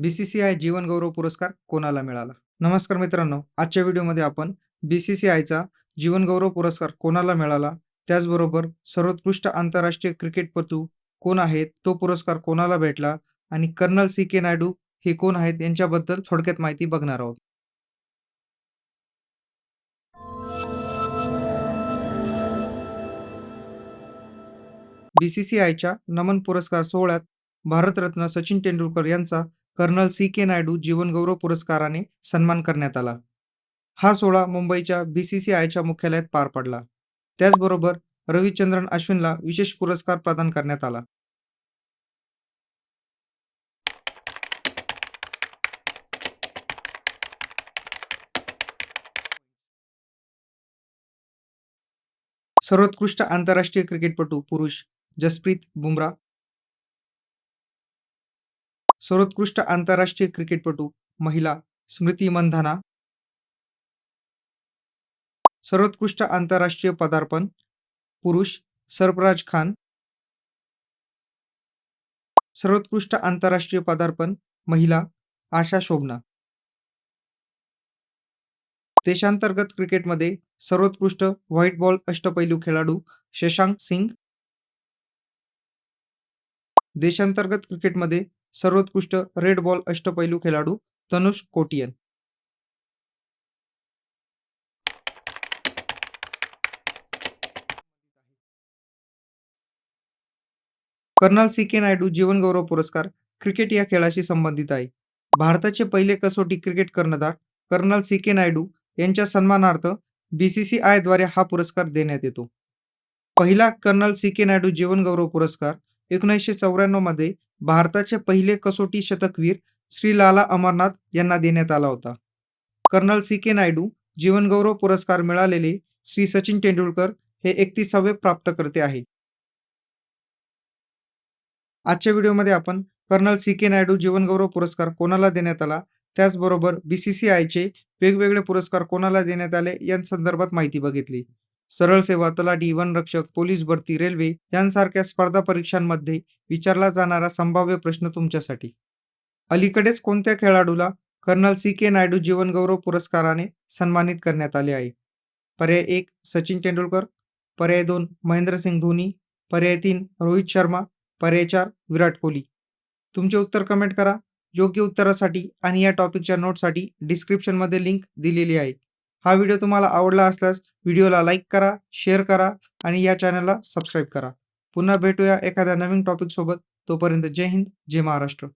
BCCI जीवनगौरव जीवन गौरव पुरस्कार कोणाला मिळाला? नमस्कार मित्रांनो, आजच्या व्हिडिओमध्ये आपण बीसीसीआयचा जीवन गौरव पुरस्कार कोणाला मिळाला, त्याचबरोबर सर्वोत्कृष्ट आंतरराष्ट्रीय क्रिकेटपटू कोण आहेत, तो पुरस्कार कोणाला भेटला आणि कर्नल सी के नायडू हे कोण आहेत यांच्याबद्दल थोडक्यात माहिती बघणार आहोत. बीसीसीआयच्या नमन पुरस्कार सोहळ्यात भारतरत्न सचिन तेंडुलकर यांचा कर्नल सी के नायडू जीवनगौरव पुरस्काराने सन्मान करण्यात आला. हा सोहळा मुंबईच्या बी-सी-सी-आयच्या मुख्यालयात पार पडला. त्याचबरोबर रविचंद्रन अश्विनला विशेष पुरस्कार प्रदान करण्यात आला. सर्वोत्कृष्ट आंतरराष्ट्रीय क्रिकेटपटू पुरुष जसप्रीत बुमराह सर्वोत्कृष्ट आंतरराष्ट्रीय क्रिकेटपटू महिला स्मृती मंधाना. सर्वोत्कृष्ट आंतरराष्ट्रीय पदार्पण पुरुष सरफराज खान. सर्वोत्कृष्ट आंतरराष्ट्रीय पदार्पण महिला आशा शोभना. देशांतर्गत क्रिकेटमध्ये सर्वोत्कृष्ट व्हाईट बॉल अष्टपैलू खेळाडू शशांक सिंग. देशांतर्गत क्रिकेटमध्ये सर्वोत्कृष्ट रेड बॉल अष्टपैलू खेळाडू Tanush Kotian. Colonel C K Naidu जीवनगौरव पुरस्कार क्रिकेट या खेळाशी संबंधित आहे. भारताचे पहिले कसोटी क्रिकेट कर्णधार कर्नल सी के नायडू यांच्या सन्मानार्थ बी सी सी आयद्वारे हा पुरस्कार देण्यात येतो. पहिला कर्नल सी के नायडू जीवनगौरव पुरस्कार एकोणीसशे चौऱ्याण्णवमध्ये भारताचे पहिले कसोटी शतकवीर श्री लाला अमरनाथ यांना देण्यात आला होता. कर्नल सी के नायडू जीवनगौरव पुरस्कार मिळालेले श्री सचिन तेंडुलकर हे एकतीसावे प्राप्तकर्ते आहे आजच्या व्हिडिओमध्ये आपण कर्नल सी के नायडू जीवनगौरव पुरस्कार कोणाला देण्यात आला? त्याचबरोबर बी सी सी आयचे वेगवेगळे पुरस्कार कोणाला देण्यात आले? या संदर्भात माहिती बघितली. सरळ सेवा तलाठी वनरक्षक पोलीस भरती रेल्वे यांसारख्या स्पर्धा परीक्षांमध्ये विचारला जाणारा संभाव्य प्रश्न तुमच्यासाठी. अलीकडेच कोणत्या खेळाडूला कर्नल सी. के. नायडू जीवनगौरव पुरस्काराने सन्मानित करण्यात आले आहे? पर्याय एक सचिन तेंडुलकर. पर्याय दोन महेंद्रसिंग धोनी. पर्याय तीन रोहित शर्मा. पर्याय चार विराट कोहली. तुमचे उत्तर कमेंट करा. योग्य उत्तरासाठी आणि या टॉपिकच्या नोटसाठी डिस्क्रिप्शनमध्ये लिंक दिलेली आहे. हा व्हिडिओ तुम्हाला आवडला असल्यास व्हिडिओला लाईक करा शेअर करा आणि या चॅनलला सबस्क्राईब करा. पुन्हा भेटूया एखाद्या नवीन टॉपिकसोबत तोपर्यंत जय हिंद जय महाराष्ट्र.